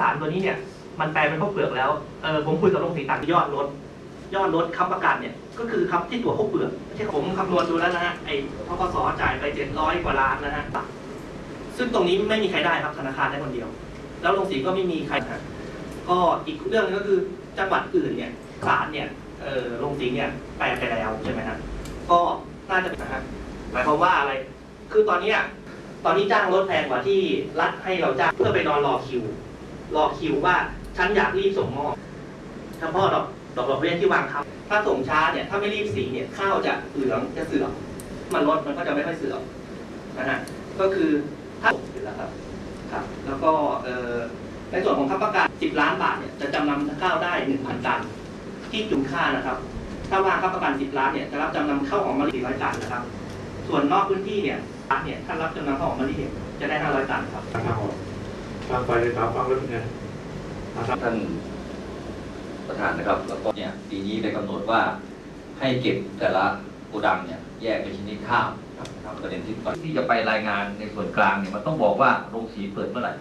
สารตัวนี้เนี่ยมันแปลเป็นข้าวเปลือกแล้วเออผมคุยกับโรงสีต่างยอดลดยอดลดคำประกาศเนี่ยก็คือคำที่ตัวข้าวเปลือกไม่ใช่ผมคำนวณดูแล้วนะฮะไอ้ทกสจ่ายไปเจ็ดร้อยกว่าล้านนะฮะซึ่งตรงนี้ไม่มีใครได้ครับธนาคารได้คนเดียว แล้วโรงสีก็ไม่มีใครก็อีกเรื่องหนึงก็คือจังหวัดอื่นเนี่ยศาลเนี่ยเออโรงสีเนี่ยแปลไปแล้วใช่ไหมฮะก็น่าจะเป็นนะฮะหมายความว่าอะไร คือตอนเนี้ยตอนนี้จ้างรถแพงกว่าที่รัฐให้เราจ้างเพื่อไปนอนรอคิว รอคิวว่าฉันอยากรีบส่งมอบเฉพาะดอกดอกดอกเบี้ยที่วางครับ ถ้าส่งช้าเนี่ยถ้าไม่รีบสีเนี่ยข้าวจะเหลืองจะเสื่อมมันลดมันก็จะไม่ค่อยเสื่อมนะฮะก็คือถ้าอยู่แล้วครับครับ แล้วก็เอ่อในส่วนของค้ำประกัน 10 ล้านบาทเนี่ยจะจำนำข้าวได้ 1,000 ตัน ที่จุนค่านะครับ ถ้าวางค้ำประกัน 10 ล้านเนี่ยจะรับจำนำข้าวหอมมะลิ400ตันนะครับ ส่วนนอกพื้นที่เนี่ยรัฐเนี่ยถ้ารับจำนำข้าวหอมมะลิเนี่ยจะได้ 500 ตันครับ ทางออกทางไปเลยครับฟังแล้วเป็นไงท่านประธานนะครับ แล้วก็เนี่ยปีนี้ได้กำหนดว่าให้เก็บแต่ละโกดังเนี่ยแยกเป็นชนิดข้าวครับครับประเด็นที่ก่อนที่จะไปรายงานในส่วนกลางเนี่ยมันต้องบอกว่าโรงสีเปิดเมื่อไหร่